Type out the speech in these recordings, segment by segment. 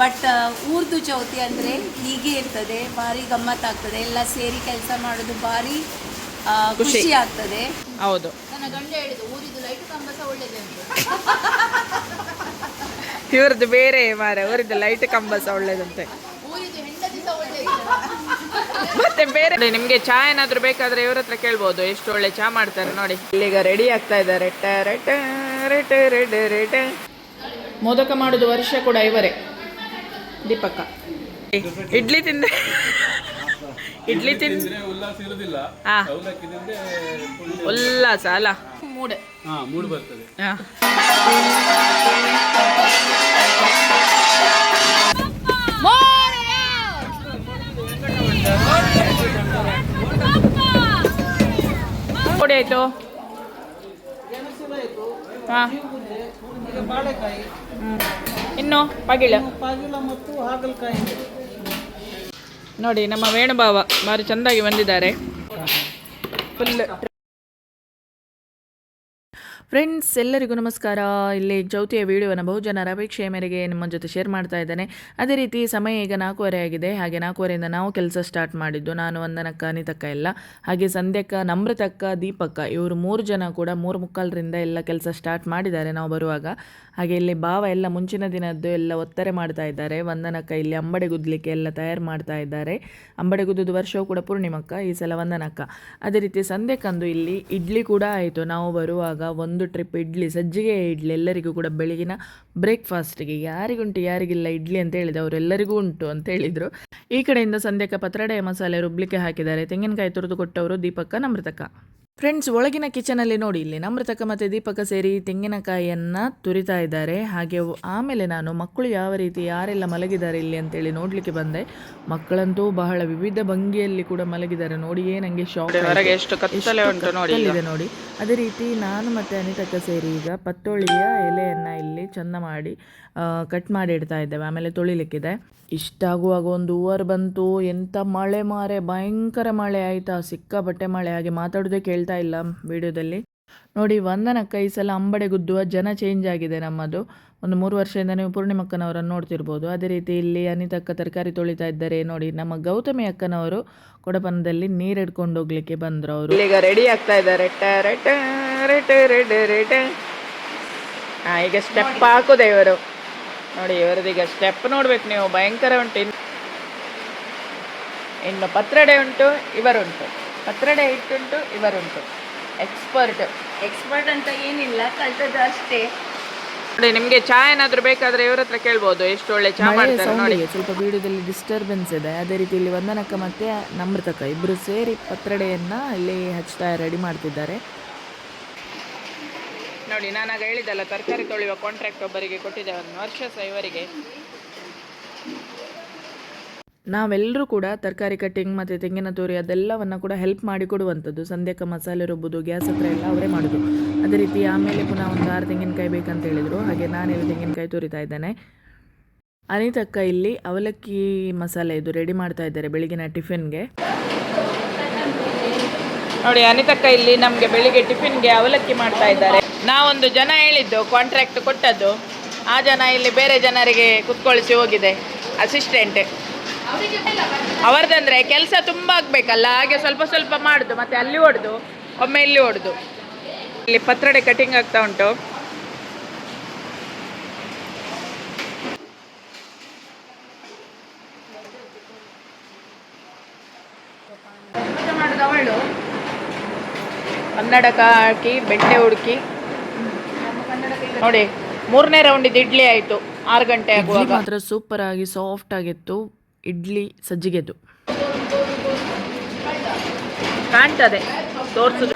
But ಊರ್ದು Chauthi ಅಂದರೆ ಹೀಗೆ ಇರ್ತದೆ. ಭಾರಿ ಗಮ್ಮತ್ತಾಗ್ತದೆ. ಎಲ್ಲ ಸೇರಿ ಕೆಲಸ ಮಾಡೋದು ಭಾರಿ ಖುಷಿ. ಖುಷಿ ಆಗ್ತದೆ. ಹೌದು. ನನ್ನ ಗಂಡ ಹೇಳಿದ ಊರಿದ್ದು ಲೈಟ್ ಕಂಬ ಸಹ ಒಳ್ಳೇದು ಅಂತ. ಇವ್ರದ್ದು ಬೇರೆ ಮಾರ. ಅವರದ್ದು ಲೈಟ್ ಕಂಬಸ ಒಳ್ಳೇದಂತೆ. ಹೆಂಡತಿ ಸಹ ಒಳ್ಳೇದು ಮತ್ತೆ ಬೇರೆ ನಿಮ್ಗೆ ಚಾ ಏನಾದ್ರು ಬೇಕಾದ್ರೆ ಇವ್ರ ಹತ್ರ ಕೇಳ್ಬೋದು. ಎಷ್ಟು ಒಳ್ಳೆ ಚಾ ಮಾಡ್ತಾರೆ ನೋಡಿ. ಇಲ್ಲಿಗ ರೆಡಿ ಆಗ್ತಾ ಇದ್ದಾರೆ. ರೆಟ ರೆಟ ರೆಡ ರಟ. ಮೋದಕ ಮಾಡುದು ವರ್ಷ ಕೂಡ ಇವರೇ. ದೀಪಕ್ಕ. ಇಡ್ಲಿ ತಿಂದ ಇಡ್ಲಿ ತಿಂದ್ರೆ ಉಲ್ಲಾಸ ಅಲ್ಲ? ಮೂಡೆ. ಹಾ ಮೂಡ್ ಬರ್ತದೆ. ಹಾ. ಆಯ್ತು. ಹಾ. ಇನ್ನು ಪಗಿಳ ನೋಡಿ ನಮ್ಮ ವೇಣುಭಾವ ಬಾರಿ ಚೆಂದಾಗಿ ಬಂದಿದ್ದಾರೆ. ಫುಲ್ ಫ್ರೆಂಡ್ಸ್ ಎಲ್ಲರಿಗೂ ನಮಸ್ಕಾರ. ಇಲ್ಲಿ ಚೌತಿಯ ವಿಡಿಯೋವನ್ನು ಬಹುಜನರ ಅಪೇಕ್ಷೆಯ ಮೇರೆಗೆ ನಿಮ್ಮ ಜೊತೆ ಶೇರ್ ಮಾಡ್ತಾ ಇದ್ದೇನೆ. ಅದೇ ರೀತಿ ಸಮಯ ಈಗ ನಾಲ್ಕೂವರೆ ಆಗಿದೆ. ಹಾಗೆ ನಾಲ್ಕೂವರೆಯಿಂದ ನಾವು ಕೆಲಸ ಸ್ಟಾರ್ಟ್ ಮಾಡಿದ್ದು. ನಾನು ವಂದನಕ್ಕ, ಅನಿತಕ್ಕ ಎಲ್ಲ. ಹಾಗೆ ಸಂಧ್ಯಕ್ಕ, ನಮ್ರತಕ್ಕ, ದೀಪಕ್ಕ ಇವರು ಮೂರು ಜನ ಕೂಡ ಮೂರು ಮುಕ್ಕಾಲರಿಂದ ಎಲ್ಲ ಕೆಲಸ ಸ್ಟಾರ್ಟ್ ಮಾಡಿದ್ದಾರೆ ನಾವು ಬರುವಾಗ. ಹಾಗೆ ಇಲ್ಲಿ ಭಾವ ಎಲ್ಲ ಮುಂಚಿನ ದಿನದ್ದು ಎಲ್ಲ ಒತ್ತರೆ ಮಾಡ್ತಾ ಇದ್ದಾರೆ. ವಂದನಕ್ಕ ಇಲ್ಲಿ ಅಂಬಡೆ ಗುದ್ದಲಿಕ್ಕೆ ಎಲ್ಲ ತಯಾರು ಮಾಡ್ತಾ ಇದ್ದಾರೆ. ಅಂಬಡೆ ಗುದ್ದದ ವರ್ಷವೂ ಕೂಡ ಪೂರ್ಣಿಮಕ್ಕ, ಈ ಸಲ ವಂದನಕ್ಕ. ಅದೇ ರೀತಿ ಸಂಧ್ಯಕ್ಕಂದು ಇಲ್ಲಿ ಇಡ್ಲಿ ಕೂಡ ಆಯಿತು. ನಾವು ಬರುವಾಗ ಒಂದು ಟ್ರಿಪ್ ಇಡ್ಲಿ, ಸಜ್ಜಿಗೆ ಇಡ್ಲಿ, ಎಲ್ಲರಿಗೂ ಕೂಡ ಬೆಳಗಿನ ಬ್ರೇಕ್ಫಾಸ್ಟ್ಗೆ ಯಾರಿಗುಂಟು, ಯಾರಿಗಿಲ್ಲ ಇಡ್ಲಿ ಅಂತ ಹೇಳಿದೆ ಅವರೆಲ್ಲರಿಗೂ ಉಂಟು ಅಂತ ಹೇಳಿದರು. ಈ ಕಡೆಯಿಂದ ಸಂಧ್ಯಕ್ಕ ಪತ್ರಡೆ ಮಸಾಲೆ ರುಬ್ಲಿಕ್ಕೆ ಹಾಕಿದ್ದಾರೆ. ತೆಂಗಿನಕಾಯಿ ತುರಿದು ಕೊಟ್ಟವರು ದೀಪಕ್ಕ ನಮೃತಕ್ಕ. ಫ್ರೆಂಡ್ಸ್ ಒಳಗಿನ ಕಿಚನಲ್ಲಿ ನೋಡಿ ಇಲ್ಲಿ ನಮ್ರತಕ ಮತ್ತು ದೀಪಕ ಸೇರಿ ತೆಂಗಿನಕಾಯಿಯನ್ನು ತುರಿತಾ ಇದ್ದಾರೆ. ಹಾಗೆ ಆಮೇಲೆ ನಾನು ಮಕ್ಕಳು ಯಾವ ರೀತಿ ಯಾರೆಲ್ಲ ಮಲಗಿದ್ದಾರೆ ಇಲ್ಲಿ ಅಂತೇಳಿ ನೋಡಲಿಕ್ಕೆ ಬಂದೆ. ಮಕ್ಕಳಂತೂ ಬಹಳ ವಿವಿಧ ಭಂಗಿಯಲ್ಲಿ ಕೂಡ ಮಲಗಿದ್ದಾರೆ. ನೋಡಿಯೇ ನನಗೆ ಶಾಕ್ ಎಷ್ಟು ನೋಡಿ ನೋಡಿ. ಅದೇ ರೀತಿ ನಾನು ಮತ್ತು ಅನಿತಕ್ಕ ಸೇರಿ ಈಗ ಪತ್ತೊಳಿಯ ಎಲೆಯನ್ನು ಇಲ್ಲಿ ಚಂದ ಮಾಡಿ ಕಟ್ ಮಾಡಿ ಇಡ್ತಾ ಇದ್ದೇವೆ. ಆಮೇಲೆ ತೊಳಿಲಿಕ್ಕಿದೆ. ಇಷ್ಟಾಗುವಾಗ ಒಂದು ಓವರ್ ಬಂತು. ಎಂಥ ಮಳೆ ಮಾರೆ ಭಯಂಕರ ಮಳೆ ಆಯಿತಾ. ಸಿಕ್ಕಾಪಟ್ಟೆ ಮಳೆ ಹಾಗೆ ಮಾತಾಡೋದೇ ಕೇಳ್ತಾ ಇಲ್ಲ ವಿಡಿಯೋದಲ್ಲಿ. ನೋಡಿ ವಂದನಕ್ಕ ಈ ಸಲ ಅಂಬಡೆ ಗುದ್ದುವ ಜನ ಚೇಂಜ್ ಆಗಿದೆ ನಮ್ಮದು. ಒಂದು ಮೂರು ವರ್ಷದಿಂದ ನೀವು ಪೂರ್ಣಿಮಕ್ಕನವರನ್ನು ನೋಡ್ತಿರ್ಬೋದು. ಅದೇ ರೀತಿ ಇಲ್ಲಿ ಅನಿತಕ್ಕ ತರಕಾರಿ ತೊಳಿತಾ ಇದ್ದಾರೆ. ನೋಡಿ ನಮ್ಮ ಗೌತಮಿ ಅಕ್ಕನವರು ಕೊಡಪನದಲ್ಲಿ ನೀರು ಹಿಡ್ಕೊಂಡು ಹೋಗ್ಲಿಕ್ಕೆ ಬಂದರು ಅವರು. ಈಗ ರೆಡಿ ಆಗ್ತಾ ಇದ್ದಾರೆ. ಈಗ ಸ್ಟೆಪ್ ಹಾಕುದೆ ಇವರು. ನೋಡಿ ಇವರದೀಗ ಸ್ಟೆಪ್ ನೋಡ್ಬೇಕು ನೀವು. ಭಯಂಕರ ಉಂಟು. ಇನ್ನು ಪತ್ರಡೆ ಉಂಟು ಇವರುಂಟು ಪತ್ರಡೆ ಇಟ್ಟುಂಟು ಇವರುಂಟು ಎಕ್ಸ್ಪರ್ಟ್ ಎಕ್ಸ್ಪರ್ಟ್ ಅಂತ ಏನಿಲ್ಲ ಕಲ್ತದ್ದು ಅಷ್ಟೇ. ನೋಡಿ ನಿಮಗೆ ಚಾ ಏನಾದರೂ ಬೇಕಾದ್ರೆ ಇವ್ರ ಹತ್ರ ಕೇಳ್ಬೋದು. ಎಷ್ಟು ಒಳ್ಳೆ ಚಾ ಮಾಡ್ತಾರೆ ನೋಡಿ. ಸ್ವಲ್ಪ ವಿಡಿಯೋದಲ್ಲಿ ಡಿಸ್ಟರ್ಬೆನ್ಸ್ ಇದೆ. ಅದೇ ರೀತಿ ಇಲ್ಲಿ ವಂದನಕ್ಕ ಮತ್ತೆ ನಮ್ರತಕ ಇಬ್ಬರು ಸೇರಿ ಪತ್ರಡೆಯನ್ನ ಇಲ್ಲಿ ಹಚ್ತಾ ರೆಡಿ ಮಾಡ್ತಿದ್ದಾರೆ. ನೋಡಿ ನಾನಾಗ ಹೇಳಿದಲ್ಲ ತರಕಾರಿ ತೊಳೆಯುವ ಕಾಂಟ್ರಾಕ್ಟ್ ಒಬ್ಬರಿಗೆ ಕೊಟ್ಟಿದ್ದೆ ಒಂದು ವರ್ಷ ಸಹ ಇವರಿಗೆ. ನಾವೆಲ್ಲರೂ ಕೂಡ ತರಕಾರಿ ಕಟ್ಟಿಂಗ್ ಮತ್ತು ತೆಂಗಿನ ತುರಿ ಅದೆಲ್ಲವನ್ನು ಕೂಡ ಹೆಲ್ಪ್ ಮಾಡಿ ಕೊಡುವಂಥದ್ದು. ಸಂಧ್ಯಾಕ ಮಸಾಲೆ ರುಬ್ಬೋದು, ಗ್ಯಾಸ್ ಹತ್ರ ಎಲ್ಲ ಅವರೇ ಮಾಡೋದು. ಅದೇ ರೀತಿ ಆಮೇಲೆ ಪುನಃ ಒಂದು ಆರು ತೆಂಗಿನಕಾಯಿ ಬೇಕಂತ ಹೇಳಿದರು. ಹಾಗೆ ನಾನೇ ತೆಂಗಿನಕಾಯಿ ತುರಿತಾ ಇದ್ದೇನೆ. ಅನಿತಕ್ಕ ಇಲ್ಲಿ ಅವಲಕ್ಕಿ ಮಸಾಲೆ ಇದು ರೆಡಿ ಮಾಡ್ತಾ ಇದ್ದಾರೆ ಬೆಳಗಿನ ಟಿಫಿನ್ಗೆ ನೋಡಿ, ಅನಿತಕ್ಕ ಇಲ್ಲಿ ನಮಗೆ ಬೆಳಿಗ್ಗೆ ಟಿಫಿನ್ಗೆ ಅವಲಕ್ಕಿ ಮಾಡ್ತಾ ಇದ್ದಾರೆ. ನಾವೊಂದು ಜನ ಹೇಳಿದ್ದು ಕಾಂಟ್ರಾಕ್ಟ್ ಕೊಟ್ಟದ್ದು. ಆ ಜನ ಇಲ್ಲಿ ಬೇರೆ ಜನರಿಗೆ ಕುತ್ಕೊಳಿಸಿ ಹೋಗಿದೆ. ಅಸಿಸ್ಟೆಂಟ್ ಅವರದಂದ್ರೆ ಕೆಲಸ ತುಂಬ ಆಗ್ಬೇಕಲ್ಲ ಹಾಗೆ ಸ್ವಲ್ಪ ಸ್ವಲ್ಪ ಮಾಡುದು ಮತ್ತೆ ಅಲ್ಲಿ ಹೊಡೆದು ಒಮ್ಮೆ ಇಲ್ಲಿ ಹೊಡೆದು ಇಲ್ಲಿ ಪತ್ರಡೆ ಕಟಿಂಗ್ ಆಗ್ತಾ ಉಂಟು. ಅವಳು ಕನ್ನಡಕ ಹಾಕಿ ಬೆಣ್ಣೆ ಹುಡುಕಿ. ನೋಡಿ ಮೂರನೇ ರೌಂಡ್ ಇಡ್ಲಿ ಆಯ್ತು ಆರು ಗಂಟೆ ಆಗುವಾಗ. ಮಾತ್ರ ಸೂಪರ್ ಆಗಿ ಸಾಫ್ಟ್ ಆಗಿತ್ತು. ಇಡ್ಲಿ ಸಜ್ಜಿಗೆದು ಕಾಣ್ತದೆ, ತೋರ್ಸುದು.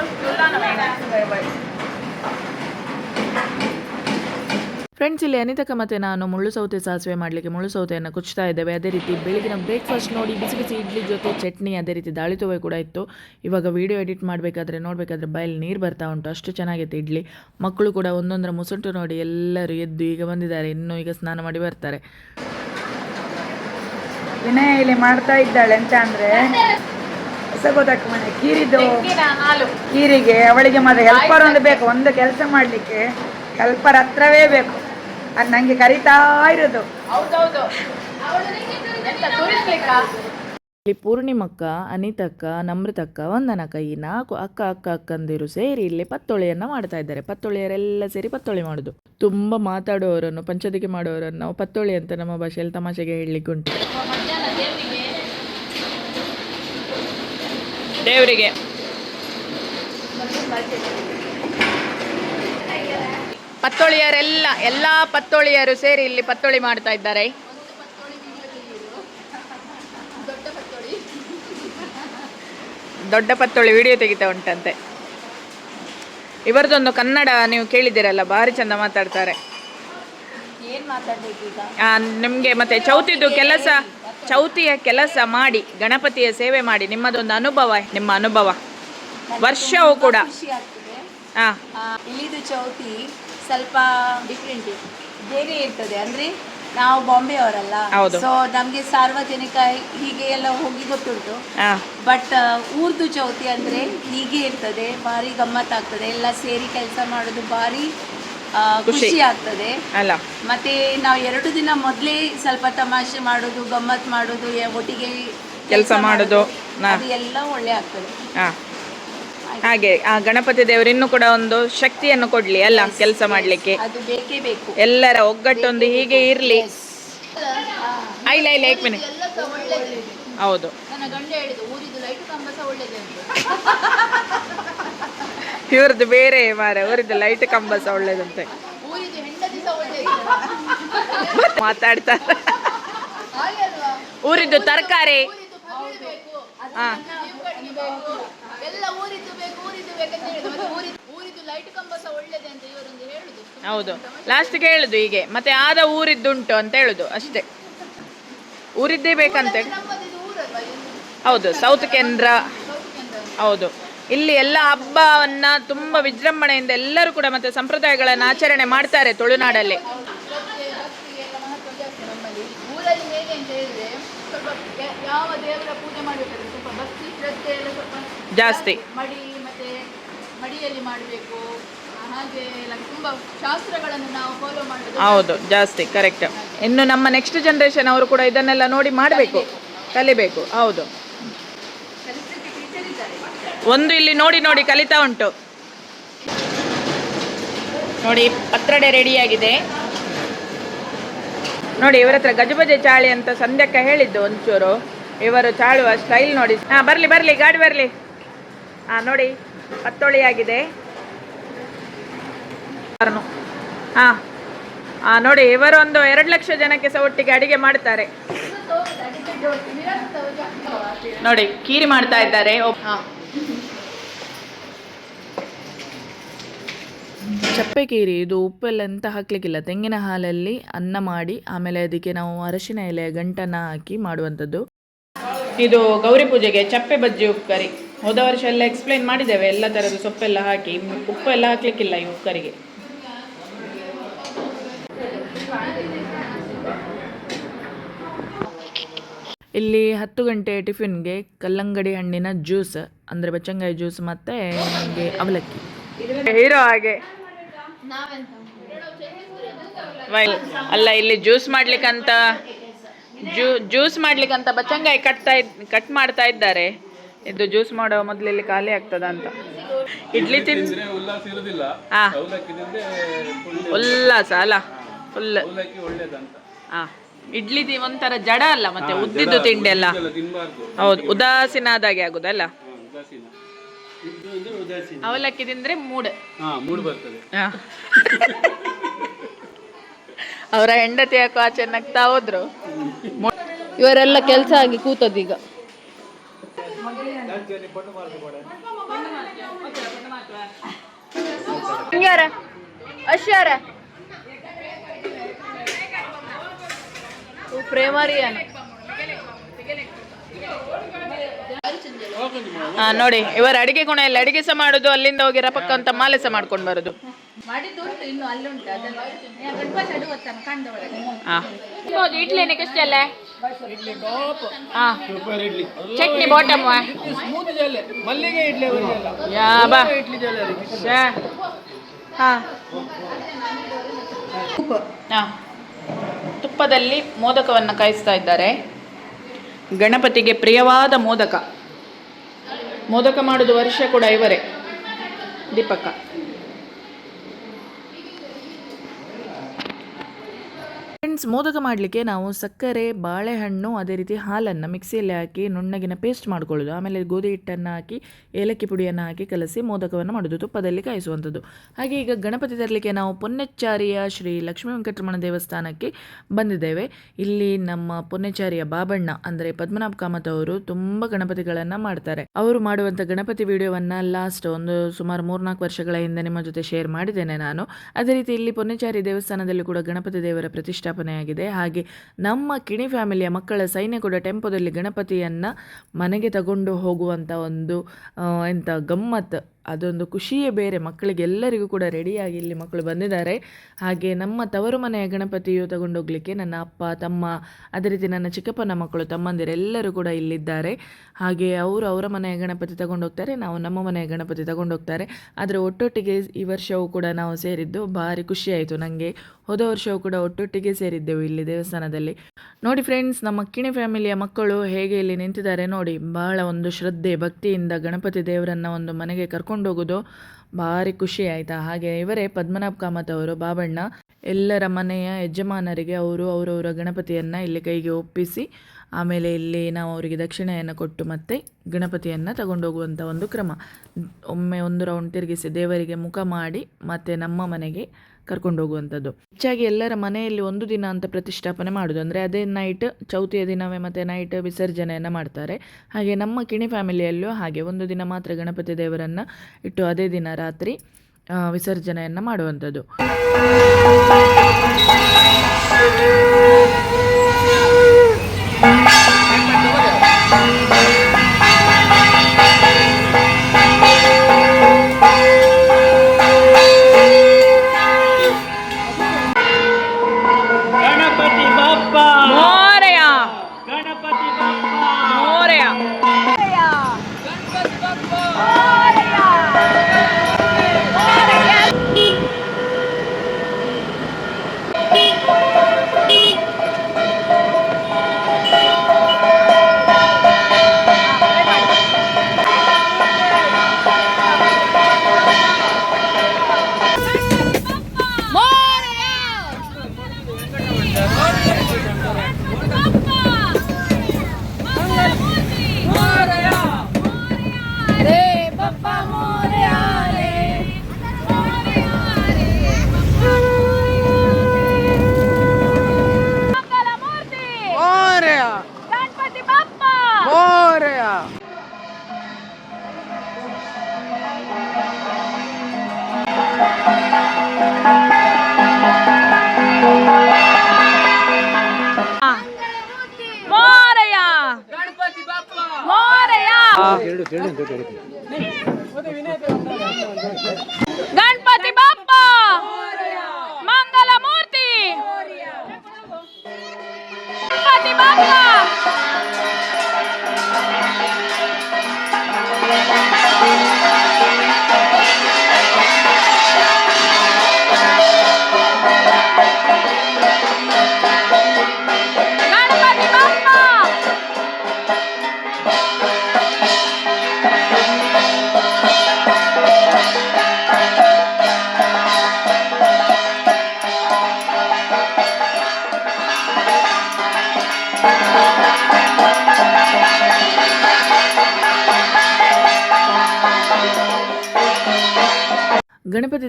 ಫ್ರೆಂಡ್ಸ್ ಇಲ್ಲಿ ಅನಿತಕ ಮತ್ತೆ ನಾನು ಮುಳ್ಳು ಸೌತೆ ಸಾಸಿವೆ ಮಾಡಲಿಕ್ಕೆ ಮುಳ್ಳು ಸೌತೆಯನ್ನು ಕುಚ್ತಾ ಇದ್ದೇವೆ. ಅದೇ ರೀತಿ ಬೆಳಗಿನ ಬ್ರೇಕ್ಫಾಸ್ಟ್ ನೋಡಿ ಬಿಸಿ ಬಿಸಿ ಇಡ್ಲಿ ಜೊತೆ ಚಟ್ನಿ, ಅದೇ ರೀತಿ ದಾಳಿ ತುವೆ ಕೂಡ ಇತ್ತು. ಇವಾಗ ವಿಡಿಯೋ ಎಡಿಟ್ ಮಾಡಬೇಕಾದ್ರೆ, ನೋಡಬೇಕಾದ್ರೆ ಬಾಯಲ್ಲಿ ನೀರು ಬರ್ತಾ ಉಂಟು. ಅಷ್ಟು ಚೆನ್ನಾಗಿತ್ತು ಇಡ್ಲಿ. ಮಕ್ಕಳು ಕೂಡ ಒಂದೊಂದರ ಮುಸುಂಟು ನೋಡಿ ಎಲ್ಲರೂ ಎದ್ದು ಈಗ ಬಂದಿದ್ದಾರೆ. ಇನ್ನೂ ಈಗ ಸ್ನಾನ ಮಾಡಿ ಬರ್ತಾರೆ. ವಿನಯ ಇಲ್ಲಿ ಮಾಡ್ತಾ ಇದ್ದಾಳೆ ಅಂತ ಅಂದ್ರೆ ಹೊಸ ಗೊತ್ತಾಕ ಮನೆ. ಕೀರಿದು ಹಾಲು. ಕೀರಿಗೆ ಅವಳಿಗೆ ಮಾತ್ರ ಹೆಲ್ಪರ್ ಒಂದು ಬೇಕು. ಒಂದು ಕೆಲಸ ಮಾಡ್ಲಿಕ್ಕೆ ಹೆಲ್ಪರ್ ಹತ್ರವೇ ಬೇಕು. ಅದು ನಂಗೆ ಕರಿತಾ ಇರೋದು. ಇಲ್ಲಿ ಪೂರ್ಣಿಮಕ್ಕ, ಅನಿತಕ್ಕ, ನಮ್ರತಕ್ಕ ವಂದನಕ್ಕ ಈ ನಾಲ್ಕು ಅಕ್ಕ ಅಕ್ಕ, ಅಕ್ಕಂದಿರು ಸೇರಿ ಇಲ್ಲಿ ಪತ್ತೊಳೆಯನ್ನ ಮಾಡ್ತಾ ಇದ್ದಾರೆ. ಪತ್ತೊಳೆಯರೆಲ್ಲ ಸೇರಿ ಪತ್ತೊಳೆ ಮಾಡುದು. ತುಂಬಾ ಮಾತಾಡುವವರನ್ನು ಪಂಚದಿಕೆ ಮಾಡುವವರನ್ನು ನಾವು ಪತ್ತೊಳೆ ಅಂತ ನಮ್ಮ ಭಾಷೆಯಲ್ಲಿ ತಮಾಷೆಗೆ ಹೇಳಲಿಕ್ಕೆ ಉಂಟು. ದೇವರಿಗೆ. ಪತ್ತೊಳಿಯರೆಲ್ಲ, ಎಲ್ಲ ಪತ್ತೊಳಿಯರು ಸೇರಿ ಇಲ್ಲಿ ಪತ್ತೊಳಿ ಮಾಡ್ತಾ ಇದ್ದಾರೆ. ದೊಡ್ಡ ಪತ್ತೊಳ್ಳಿ ವಿಡಿಯೋ ತೆಗಿತಾ ಉಂಟಂತೆ. ಇವರದೊಂದು ಕನ್ನಡ ನೀವು ಕೇಳಿದ್ದೀರಲ್ಲ ಭಾರಿ ಚಂದ ಮಾತಾಡ್ತಾರೆ. ನಿಮ್ಗೆ ಮತ್ತೆ ಚೌತಿದು ಕೆಲಸ ಚೌತಿಯ ಕೆಲಸ ಮಾಡಿ ಗಣಪತಿಯ ಸೇವೆ ಮಾಡಿ ನಿಮ್ಮದೊಂದು ಅನುಭವ ನಿಮ್ಮ ಅನುಭವ. ವರ್ಷವೂ ಕೂಡ. ಚೌತಿ ಸ್ವಲ್ಪ ಡಿಫ್ರೆಂಟ್ ಬೇರೆ ಇರ್ತದೆ ಅಂದ್ರೆ ನಾವು ಬಾಂಬೆ ಅವರಲ್ಲ. ಹೌದು. ಸೊ ನಮ್ಗೆ ಸಾರ್ವಜನಿಕ ಹೀಗೆ ಎಲ್ಲ ಹೋಗಿ ಗೊತ್ತುಂಟು. ಹಾ. ಬಟ್ ಊರ್ದು ಚೌತಿ ಅಂದ್ರೆ ಹೀಗೆ ಇರ್ತದೆ ಭಾರಿ ಗಮ್ಮತ್ತಾಗ್ತದೆ. ಎಲ್ಲ ಸೇರಿ ಕೆಲಸ ಮಾಡೋದು ಭಾರಿ ಆ, ಖುಷಿ. ಖುಷಿ ಆಗ್ತದೆ. ಅಲ್ಲ. ಮತ್ತೆ ನಾವು ಎರಡು ದಿನ ಮೊದಲೇ ಸ್ವಲ್ಪ ತಮಾಷೆ ಮಾಡೋದು ಗಮ್ಮತ್ ಮಾಡೋದು ಒಟ್ಟಿಗೆ ಕೆಲ್ಸ ಮಾಡೋದು, ನಾ- ಅದು ಎಲ್ಲ ಒಳ್ಳೆ ಆಗ್ತದೆ. ಹಾ. ಹಾಗೆ ಆ ಗಣಪತಿ ದೇವರು ಇನ್ನು ಕೂಡ ಒಂದು ಶಕ್ತಿಯನ್ನು ಕೊಡ್ಲಿ ಅಲ್ಲ ಕೆಲಸ ಮಾಡ್ಲಿಕ್ಕೆ. ಅದು ಬೇಕೇ ಬೇಕು. ಎಲ್ಲರ ಒಗ್ಗಟ್ಟೊಂದು ಹೀಗೆ ಇರ್ಲಿ. ಇಲ್ಲ ಇಲ್ಲ ಏಕ್ ಮಿನಿಟ್. ಹೌದು. ಇವ್ರದ್ದು ಬೇರೆ ಮಾರ ಊರಿದ್ದು ಲೈಟ್ ಕಂಬಸ ಒಳ್ಳೇದಂತೆ. ಮಾತಾಡ್ತಾರೆ. ಊರಿದ್ದು ತರಕಾರಿ. ಹಾ. ಬೇಕಂತ ಹೇಳಿದ್ರು ಮತ್ತೆ ಊರಿದ್ದು ಊರಿದ್ದು ಲೈಟ್ ಕಂಬ ಸಹ ಒಳ್ಳೇದೆ ಅಂತ ಇವರೊಂದು ಹೇಳುದು. ಹೌದು. ಲಾಸ್ಟ್ಗೆ ಹೇಳುದು ಹೀಗೆ. ಮತ್ತೆ ಆದ ಊರಿದ್ದುಂಟು ಅಂತ ಹೇಳುದು ಅಷ್ಟೇ. ಊರಿದ್ದೇ ಬೇಕಂತ. ಹೇಳಿ ಊರಲ್ವಾ ಇದು ಹೌದು ಸೌತ್ ಕೇಂದ್ರ. ಹೌದು. ಇಲ್ಲಿ ಎಲ್ಲ ಹಬ್ಬವನ್ನ ತುಂಬಾ ವಿಜೃಂಭಣೆಯಿಂದ ಎಲ್ಲರೂ ಕೂಡ ಮತ್ತೆ ಸಂಪ್ರದಾಯಗಳನ್ನು ಆಚರಣೆ ಮಾಡ್ತಾರೆ ತುಳುನಾಡಲ್ಲಿ. ಶ್ರದ್ಧೆ ಭಕ್ತಿಗೆ ಎಲ್ಲ ಮಹತ್ವ ಜಾಸ್ತಿ ನಮ್ಮಲ್ಲಿ ಊರಲ್ಲಿ ಹೇಗೆ ಅಂತ ಹೇಳಿದ್ರೆ ಸ್ವಲ್ಪ ಯ- ಯಾವ ದೇವರ ಪೂಜೆ ಮಾಡಬೇಕಾದ್ರೆ ಸ್ವಲ್ಪ ಭಕ್ತಿ ಶ್ರದ್ಧೆ ಎಲ್ಲ ಸ್ವಲ್ಪ ಜಾಸ್ತಿ. ಮಡಿ ಮತ್ತೆ ಮಡಿಯಲ್ಲಿ ಮಾಡಬೇಕು ಹಾಗೆ ತುಂಬ ಶಾಸ್ತ್ರಗಳನ್ನು ನಾವು ಫಾಲೋ ಮಾಡೋದು ಹೌದು ಜಾಸ್ತಿ ಕರೆಕ್ಟ್ ಇನ್ನು ನಮ್ಮ ನೆಕ್ಸ್ಟ್ ಜನರೇಷನ್ ಅವರು ಕೂಡ ಇದನ್ನೆಲ್ಲ ನೋಡಿ ಮಾಡಬೇಕು. ಕಲಿಬೇಕು. ಹೌದು. ಒಂದು ಇಲ್ಲಿ ನೋಡಿ ನೋಡಿ ಕಲಿತಾ ಉಂಟು. ನೋಡಿ ಪತ್ರಡೆ ರೆಡಿಯಾಗಿದೆ ನೋಡಿ ಇವರ ಹತ್ರ ಗಜಬಜೆ ಚಾಳಿ ಅಂತ ಸಂಧ್ಯಕ್ಕ ಹೇಳಿದ್ದು ಒಂಚೂರು. ಇವರು ಚಾಳುವ ಸ್ಟೈಲ್ ನೋಡಿ. ಹಾ ಬರ್ಲಿ ಬರ್ಲಿ ಗಾಡಿ ಬರ್ಲಿ. ಹಾ ನೋಡಿ ಪತ್ತೊಳಿ ಆಗಿದೆ ಹಾ ಹಾ ನೋಡಿ ಇವರು ಒಂದು ಎರಡು ಲಕ್ಷ ಜನಕ್ಕೆ ಸಹ ಒಟ್ಟಿಗೆ ಅಡಿಗೆ ಮಾಡ್ತಾರೆ ನೋಡಿ ಕೀರಿ ಮಾಡ್ತಾ ಇದ್ದಾರೆ. ಚಪ್ಪೆ ಕೀರಿ ಚಪ್ಪೆಕೀರಿ ಇದು ಉಪ್ಪೆಲ್ಲ ಎಂತ ಹಾಕ್ಲಿಕ್ಕಿಲ್ಲ. ತೆಂಗಿನ ಹಾಲಲ್ಲಿ ಅನ್ನ ಮಾಡಿ ಆಮೇಲೆ ಅದಕ್ಕೆ ನಾವು ಅರಶಿನ ಎಲೆ ಗಂಟನ್ನ ಹಾಕಿ ಮಾಡುವಂಥದ್ದು. ಇದು ಗೌರಿ ಪೂಜೆಗೆ ಚಪ್ಪೆ ಬಜ್ಜಿ ಉಪ್ಪು ಕರಿ ಹೋದ ವರ್ಷ ಎಲ್ಲ ಎಕ್ಸ್ಪ್ಲೈನ್ ಮಾಡಿದ್ದೇವೆ ಎಲ್ಲ ಥರದ ಸೊಪ್ಪೆಲ್ಲ ಹಾಕಿ. ಉಪ್ಪು ಎಲ್ಲ ಹಾಕ್ಲಿಕ್ಕಿಲ್ಲ ಈ ಉಕ್ಕರಿಗೆ ಕರಿಗೆ ಇಲ್ಲಿ ಹತ್ತು ಗಂಟೆ ಟಿಫಿನ್ಗೆ ಕಲ್ಲಂಗಡಿ ಹಣ್ಣಿನ ಜ್ಯೂಸ್ ಅಂದರೆ ಬಚ್ಚಂಗಾಯಿ ಜ್ಯೂಸ್ ಮತ್ತು ನಮಗೆ ಅವಲಕ್ಕಿ. ಹೀರೋ ಹಾಗೆ. ಅಲ್ಲ ಇಲ್ಲಿ ಜ್ಯೂಸ್ ಮಾಡ್ಲಿಕ್ಕಂತ ಜ್ಯೂ ಜ್ಯೂಸ್ ಮಾಡ್ಲಿಕ್ಕಂತ ಬಚ್ಚಂಗಾಯಿ ಕಟ್ತಾ ಇದ್ ಕಟ್ ಮಾಡ್ತಾ ಇದ್ದಾರೆ. ಇದು ಜ್ಯೂಸ್ ಮಾಡೋ ಮೊದಲಲ್ಲಿ ಖಾಲಿ ಆಗ್ತದ ಅಂತ. ಇಡ್ಲಿ ತಿನ್ ಹಾ. ಉಲ್ಲಾಸ. ಅಲ್ಲ? ಫುಲ್ ಹಾ. ಇಡ್ಲಿ ಒಂಥರ ಜಡ ಅಲ್ಲ ಮತ್ತೆ ಉದ್ದಿದ್ದು ತಿಂಡಿ ಅಲ್ಲ? ಹೌದು ಉದಾಸೀನ. ಆದಾಗೆ ಆಗುದಲ್ಲ ಅವಲಕ್ಕಿ ತಿಂದ್ರೆ ಮೂಡ್. ಅವರ ಹೆಂಡತಿ ಯಾಕೋ ಆಚೆ ನಗ್ತಾ ಹೋದ್ರು? ಇವರೆಲ್ಲ ಕೆಲಸ ಆಗಿ ಕೂತದೀಗ. ಹಾ ನೋಡಿ, ಇವರು ಅಡಿಗೆ ಗುಣ ಅಡಿಗೆ ಸಹ ಮಾಡುದು, ಅಲ್ಲಿಂದ ಹೋಗಿ ರಪಕ್ಕ ಅಂತ ಮಾಲೆ ಸಹ ಮಾಡ್ಕೊಂಡು ಬರುದು. ಚಟ್ನಿ ಬಾಟಮ್ ಮಲ್ಲಿಗೆ ಇಡ್ಲಿ ಅವರಿಗೆಲ್ಲ ಯಾ ಬಾ. ಶಾ. ಹಾ. ಆ, ತುಪ್ಪದಲ್ಲಿ ಮೋದಕವನ್ನು ಕಾಯಿಸ್ತಾ ಇದ್ದಾರೆ. ಗಣಪತಿಗೆ ಪ್ರಿಯವಾದ ಮೋದಕ. ಮೋದಕ ಮಾಡೋದು ವರ್ಷ ಕೂಡ ಇವರೇ ದೀಪಕ್ಕ ಫ್ರೆಂಡ್ಸ್ ಮೋದಕ ಮಾಡಲಿಕ್ಕೆ ನಾವು ಸಕ್ಕರೆ, ಬಾಳೆಹಣ್ಣು, ಅದೇ ರೀತಿ ಹಾಲನ್ನು ಮಿಕ್ಸಿಯಲ್ಲಿ ಹಾಕಿ ನುಣ್ಣಗಿನ ಪೇಸ್ಟ್ ಮಾಡ್ಕೊಳ್ಳೋದು. ಆಮೇಲೆ ಗೋಧಿ ಹಿಟ್ಟನ್ನು ಹಾಕಿ, ಏಲಕ್ಕಿ ಪುಡಿಯನ್ನು ಹಾಕಿ ಕಲಸಿ ಮೋದಕವನ್ನು ಮಾಡೋದು. ತುಪ್ಪದಲ್ಲಿ ಕಾಯಿಸುವಂಥದ್ದು. ಹಾಗೆ ಈಗ ಗಣಪತಿ ತರಲಿಕ್ಕೆ ನಾವು ಪುಣ್ಯಚಾರಿಯ ಶ್ರೀ ಲಕ್ಷ್ಮೀ ವೆಂಕಟರಮಣ ದೇವಸ್ಥಾನಕ್ಕೆ ಬಂದಿದ್ದೇವೆ. ಇಲ್ಲಿ ನಮ್ಮ ಪುಣ್ಯಚಾರಿಯ ಬಾಬಣ್ಣ ಅಂದರೆ ಪದ್ಮನಾಭ ಕಾಮತ್ ಅವರು ತುಂಬ ಗಣಪತಿಗಳನ್ನು ಮಾಡ್ತಾರೆ. ಅವರು ಮಾಡುವಂಥ ಗಣಪತಿ ವಿಡಿಯೋವನ್ನು ಲಾಸ್ಟ್ ಒಂದು ಸುಮಾರು ಮೂರ್ನಾಲ್ಕು ವರ್ಷಗಳ ಹಿಂದೆ ನಿಮ್ಮ ಜೊತೆ ಶೇರ್ ಮಾಡಿದ್ದೇನೆ ನಾನು. ಅದೇ ರೀತಿ ಇಲ್ಲಿ ಪೊನ್ನೆಚಾರಿ ದೇವಸ್ಥಾನದಲ್ಲಿ ಕೂಡ ಗಣಪತಿ ದೇವರ ಪ್ರತಿಷ್ಠಾಪನೆಯಾಗಿದೆ ಹಾಗೆ ನಮ್ಮ ಕಿಣಿ ಫ್ಯಾಮಿಲಿಯ ಮಕ್ಕಳ ಸೈನ್ಯ ಕೂಡ ಟೆಂಪೋದಲ್ಲಿ ಗಣಪತಿಯನ್ನು ಮನೆಗೆ ತಗೊಂಡು ಹೋಗುವಂಥ ಒಂದು ಎಂಥ ಗಮ್ಮತ್ ಅದೊಂದು ಖುಷಿಯೇ ಬೇರೆ. ಮಕ್ಕಳಿಗೆಲ್ಲರಿಗೂ ಕೂಡ ರೆಡಿಯಾಗಿ ಇಲ್ಲಿ ಮಕ್ಕಳು ಬಂದಿದ್ದಾರೆ. ಹಾಗೆ ನಮ್ಮ ತವರು ಮನೆಯ ಗಣಪತಿಯು ತಗೊಂಡೋಗ್ಲಿಕ್ಕೆ ನನ್ನ ಅಪ್ಪ, ತಮ್ಮ, ಅದೇ ರೀತಿ ನನ್ನ ಚಿಕ್ಕಪ್ಪನ ಮಕ್ಕಳು ತಮ್ಮಂದಿರೆಲ್ಲರೂ ಕೂಡ ಇಲ್ಲಿದ್ದಾರೆ. ಹಾಗೆ ಅವರು ಅವರ ಮನೆಯ ಗಣಪತಿ ತಗೊಂಡೋಗ್ತಾರೆ ನಾವು ನಮ್ಮ ಮನೆಯ ಗಣಪತಿ ತಗೊಂಡೋಗ್ತಾರೆ ಆದರೆ ಒಟ್ಟೊಟ್ಟಿಗೆ ಈ ವರ್ಷವೂ ಕೂಡ ನಾವು ಸೇರಿದ್ದು ಭಾರಿ ಖುಷಿಯಾಯಿತು ನನಗೆ ಹೋದ ವರ್ಷವೂ ಕೂಡ ಒಟ್ಟೊಟ್ಟಿಗೆ ಸೇರಿದ್ದೆವು ಇಲ್ಲಿ ದೇವಸ್ಥಾನದಲ್ಲಿ. ನೋಡಿ ಫ್ರೆಂಡ್ಸ್ ನಮ್ಮ ಕಿಣಿ ಫ್ಯಾಮಿಲಿಯ ಮಕ್ಕಳು ಹೇಗೆ ಇಲ್ಲಿ ನಿಂತಿದ್ದಾರೆ ನೋಡಿ. ಬಹಳ ಒಂದು ಶ್ರದ್ಧೆ, ಭಕ್ತಿಯಿಂದ ಗಣಪತಿ ದೇವರನ್ನು ಒಂದು ಮನೆಗೆ ಕರ್ಕೊಂಡು ಹೋಗೋದು ಭಾರಿ ಖುಷಿ ಆಯಿತಾ? ಹಾಗೆ ಇವರೇ ಪದ್ಮನಾಭ ಕಾಮತ್ ಅವರು, ಬಾಬಣ್ಣ, ಎಲ್ಲರ ಮನೆಯ ಯಜಮಾನರಿಗೆ ಅವರು ಅವರವರ ಗಣಪತಿಯನ್ನು ಇಲ್ಲಿ ಕೈಗೆ ಒಪ್ಪಿಸಿ, ಆಮೇಲೆ ಇಲ್ಲಿ ನಾವು ಅವರಿಗೆ ದಕ್ಷಿಣೆಯನ್ನು ಕೊಟ್ಟು ಮತ್ತೆ ಗಣಪತಿಯನ್ನು ತಗೊಂಡೋಗುವಂಥ ಒಂದು ಕ್ರಮ. ಒಮ್ಮೆ ಒಂದು ರೌಂಡ್ ತಿರುಗಿಸಿ ದೇವರಿಗೆ ಮುಖ ಮಾಡಿ ಮತ್ತೆ ನಮ್ಮ ಮನೆಗೆ ಕರ್ಕೊಂಡು ಹೋಗುವಂಥದ್ದು ಹೆಚ್ಚಾಗಿ ಎಲ್ಲರ ಮನೆಯಲ್ಲಿ ಒಂದು ದಿನ ಅಂತ ಪ್ರತಿಷ್ಠಾಪನೆ ಮಾಡೋದು. ಅಂದರೆ ಅದೇ ನೈಟ್ ಚೌತಿಯ ದಿನವೇ ಮತ್ತು ನೈಟ್ ವಿಸರ್ಜನೆಯನ್ನು ಮಾಡ್ತಾರೆ. ಹಾಗೆ ನಮ್ಮ ಕಿಣಿ ಫ್ಯಾಮಿಲಿಯಲ್ಲೂ ಹಾಗೆ ಒಂದು ದಿನ ಮಾತ್ರ ಗಣಪತಿ ದೇವರನ್ನು ಇಟ್ಟು ಅದೇ ದಿನ ರಾತ್ರಿ ವಿಸರ್ಜನೆಯನ್ನು ಮಾಡುವಂಥದ್ದು. ಗಣಪತಿ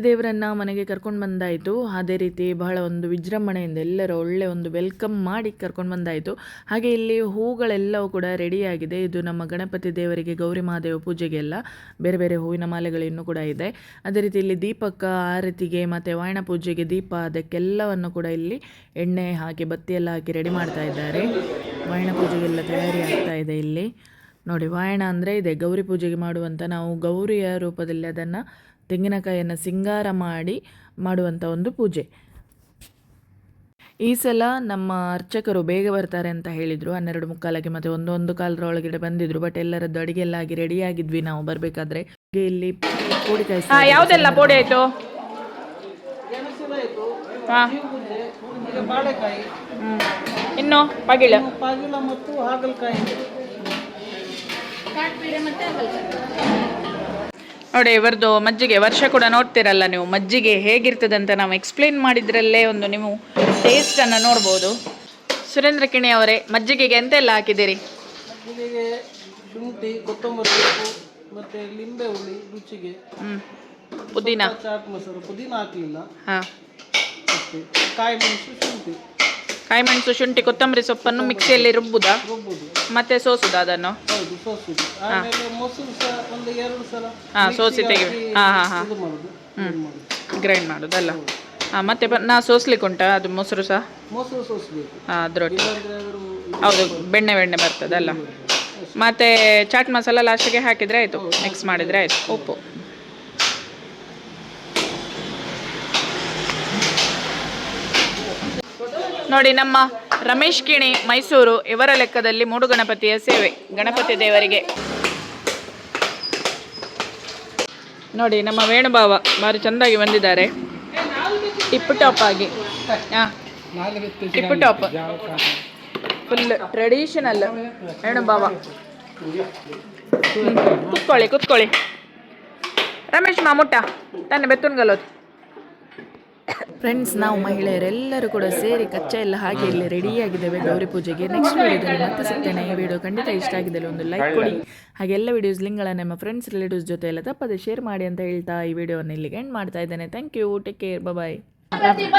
ದೇವರನ್ನ ಮನೆಗೆ ಕರ್ಕೊಂಡು ಬಂದಾಯಿತು. ಅದೇ ರೀತಿ ಬಹಳ ಒಂದು ವಿಜೃಂಭಣೆಯಿಂದ ಎಲ್ಲರೂ ಒಳ್ಳೆ ಒಂದು ವೆಲ್ಕಮ್ ಮಾಡಿ ಕರ್ಕೊಂಡು ಬಂದಾಯಿತು. ಹಾಗೆ ಇಲ್ಲಿ ಹೂಗಳೆಲ್ಲವೂ ಕೂಡ ರೆಡಿಯಾಗಿದೆ ಇದು ನಮ್ಮ ಗಣಪತಿ ದೇವರಿಗೆ, ಗೌರಿ ಮಹಾದೇವ ಪೂಜೆಗೆಲ್ಲ ಬೇರೆ ಬೇರೆ ಹೂವಿನ ಮಾಲೆಗಳು ಇನ್ನೂ ಕೂಡ ಇದೆ. ಅದೇ ರೀತಿ ಇಲ್ಲಿ ದೀಪಕ್ಕ ಆರತಿಗೆ ಮತ್ತು ವಾಯಣ ಪೂಜೆಗೆ ದೀಪ, ಅದಕ್ಕೆಲ್ಲವನ್ನು ಕೂಡ ಇಲ್ಲಿ ಎಣ್ಣೆ ಹಾಕಿ, ಬತ್ತಿಯೆಲ್ಲ ಹಾಕಿ ರೆಡಿ ಮಾಡ್ತಾ ಇದ್ದಾರೆ. ವಾಯಣ ಪೂಜೆಗೆಲ್ಲ ತಯಾರಿ ಆಗ್ತಾ ಇದೆ ಇಲ್ಲಿ. ನೋಡಿ ವಾಯಣ ಅಂದರೆ ಇದೆ. ಗೌರಿ ಪೂಜೆಗೆ ಮಾಡುವಂಥ ನಾವು ಗೌರಿಯ ರೂಪದಲ್ಲಿ ಅದನ್ನು ತೆಂಗಿನಕಾಯಿಯನ್ನು ಸಿಂಗಾರ ಮಾಡಿ ಮಾಡುವಂಥ ಒಂದು ಪೂಜೆ. ಈ ಸಲ ನಮ್ಮ ಅರ್ಚಕರು ಬೇಗ ಬರ್ತಾರೆ ಅಂತ ಹೇಳಿದರು. ಹನ್ನೆರಡು ಮುಕ್ಕಾಲಕ್ಕೆ ಮತ್ತು ಒಂದೊಂದು ಒಂದು ಕಾಲರ ಒಳಗಡೆ ಬಂದಿದ್ರು. ಬಟ್ ಎಲ್ಲರದ್ದು ಅಡುಗೆ ಎಲ್ಲ ಆಗಿ ರೆಡಿ ಆಗಿದ್ವಿ ನಾವು ಬರಬೇಕಾದ್ರೆ. ಇಲ್ಲಿ ಪೋಡಿ ಕಾಯಿಸ್ತಾ ಹಾ ಇದ್ದಾರೆ. ಯಾವುದೆಲ್ಲ ಪೋಡಿ ಆಯಿತು? ಬಾಳೆಕಾಯಿ ಇನ್ನು ಪಗಿಳ. ಪಾಗಿಲ ಮತ್ತು ಹಾಗಲಕಾಯಿ. ಕಾಟ್ಪೀಡೆ ಮತ್ತೆ ಹಾಗಲಕಾಯಿ. ನೋಡಿ ಇವರದು ಮಜ್ಜಿಗೆ ವರ್ಷ ಕೂಡ ನೋಡ್ತಿರಲ್ಲ ನೀವು. ಮಜ್ಜಿಗೆ ಹೇಗಿರ್ತದೆ ಅಂತ ನಾವು ಎಕ್ಸ್ಪ್ಲೇನ್ ಮಾಡಿದ್ರಲ್ಲೇ ಒಂದು ನೀವು ಟೇಸ್ಟನ್ನು ನೋಡ್ಬೋದು. ಸುರೇಂದ್ರ ಕಿಣಿ ಅವರೇ ಮಜ್ಜಿಗೆಗೆ ಎಂತೆಲ್ಲ ಹಾಕಿದ್ದೀರಿ? ಮಜ್ಜಿಗೆಗೆ ಶುಂಠಿ ಕೊತ್ತಂಬರಿ ಸೊಪ್ಪು ಮತ್ತು ಲಿಂಬೆ ಹುಳಿ ರುಚಿಗೆ. ಹ್ಞೂ ಪುದೀನ? ಚಾಟ್ ಮಸಾಲ ಪುದೀನ ಹಾಕಲಿಲ್ಲ. ಹಾಂ. ಕಾಯಿ ಮೆಣಸು ಶುಂಠಿ. ಕಾಯಿ ಮೆಣಸು ಶುಂಠಿ ಕೊತ್ತಂಬರಿ ಸೊಪ್ಪನ್ನು ಮಿಕ್ಸಿಯಲ್ಲಿ ರುಬ್ಬುದಾ? ಮತ್ತೆ ಸೋಸುದಾ ಅದನ್ನು? ಹೌದು ಸೋಸುದು. ಆಮೇಲೆ ಮೊಸರು ಸಹ ಒಂದು ಎರಡು ಸಲ ಹಾಂ ಸೋಸಿ ತೆಗಿ ಹಾ. ಹಾಂ ಹಾಂ. ಇದು ಮಾಡುದು. ಇದು ಮಾಡುದು. ಗ್ರೈಂಡ್ ಮಾಡೋದಲ್ಲ ಹಾಂ ಮತ್ತೆ ಬ- ನಾ ಸೋಸ್ಲಿಕ್ಕೆ ಉಂಟಾ ಅದು ಮೊಸರು ಸಹ? ಮೊಸರು ಸೋಸಬೇಕು. ಹಾಂ ಅದ್ರೊಟ್ಟಿಗೆ. ಇಲ್ಲಾಂದ್ರೆ ಹೌದು ಬೆಣ್ಣೆ ಬೆಣ್ಣೆ ಬರ್ತದಲ್ಲ. ಮತ್ತೆ ಚಾಟ್ ಮಸಾಲ ಲಾಸ್ಟಿಗೆ ಹಾಕಿದ್ರೆ ಆಯಿತು. ಮಿಕ್ಸ್ ಮಾಡಿದರೆ ಆಯಿತು. ಉಪ್ಪು. ನೋಡಿ, ನಮ್ಮ ರಮೇಶ್ ಕಿಣಿ ಮೈಸೂರು ಇವರ ಲೆಕ್ಕದಲ್ಲಿ ಮೂಡು ಗಣಪತಿಯ ಸೇವೆ, ಗಣಪತಿ ದೇವರಿಗೆ. ನೋಡಿ, ನಮ್ಮ ವೇಣುಭಾವ ಭಾರಿ ಚೆಂದಾಗಿ ಬಂದಿದ್ದಾರೆ. ಟಿಪ್ ಟಾಪ್ ಆಗಿ. ಟಿಪ್ಪು ಟಿಪ್ ಫುಲ್ ಟ್ರೆಡಿಷನಲ್ ವೇಣುಭಾವ. ಕುತ್ಕೊಳ್ಳಿ ಕುತ್ಕೊಳ್ಳಿ. ರಮೇಶ್ ಮಾಮುಟ್ಟ ತಾನೆ ಬೆತ್ತುನ್ಗಲ್ಲೋದು ಫ್ರೆಂಡ್ಸ್ ನಾವು ಮಹಿಳೆಯರೆಲ್ಲರೂ ಕೂಡ ಸೇರಿ ಕಚ್ಚಾ ಎಲ್ಲ ಹಾಗೆ ಇಲ್ಲಿ ರೆಡಿಯಾಗಿದ್ದೇವೆ ಗೌರಿ ಪೂಜೆಗೆ. ನೆಕ್ಸ್ಟ್ ವೀಡಿಯೋದಲ್ಲಿ ಮತ್ತೆ ಸಿಗ್ತೇನೆ. ಈ ವಿಡಿಯೋ ಖಂಡಿತ ಇಷ್ಟ ಆಗಿದ್ದಲ್ಲಿ ಒಂದು ಲೈಕ್ ಕೊಡಿ. ಹಾಗೆ ಎಲ್ಲ ವಿಡಿಯೋಸ್ ಲಿಂಕ್ಗಳನ್ನು ನಮ್ಮ ಫ್ರೆಂಡ್ಸ್ ರಿಲೇಟಿವ್ಸ್ ಜೊತೆ ಎಲ್ಲ ತಪ್ಪದೆ ಶೇರ್ ಮಾಡಿ ಅಂತ ಹೇಳ್ತಾ ಈ ವಿಡಿಯೋನ ಇಲ್ಲಿಗೆ ಎಂಡ್ ಮಾಡ್ತಾ ಇದ್ದೇನೆ. Thank you take care bye Ganapati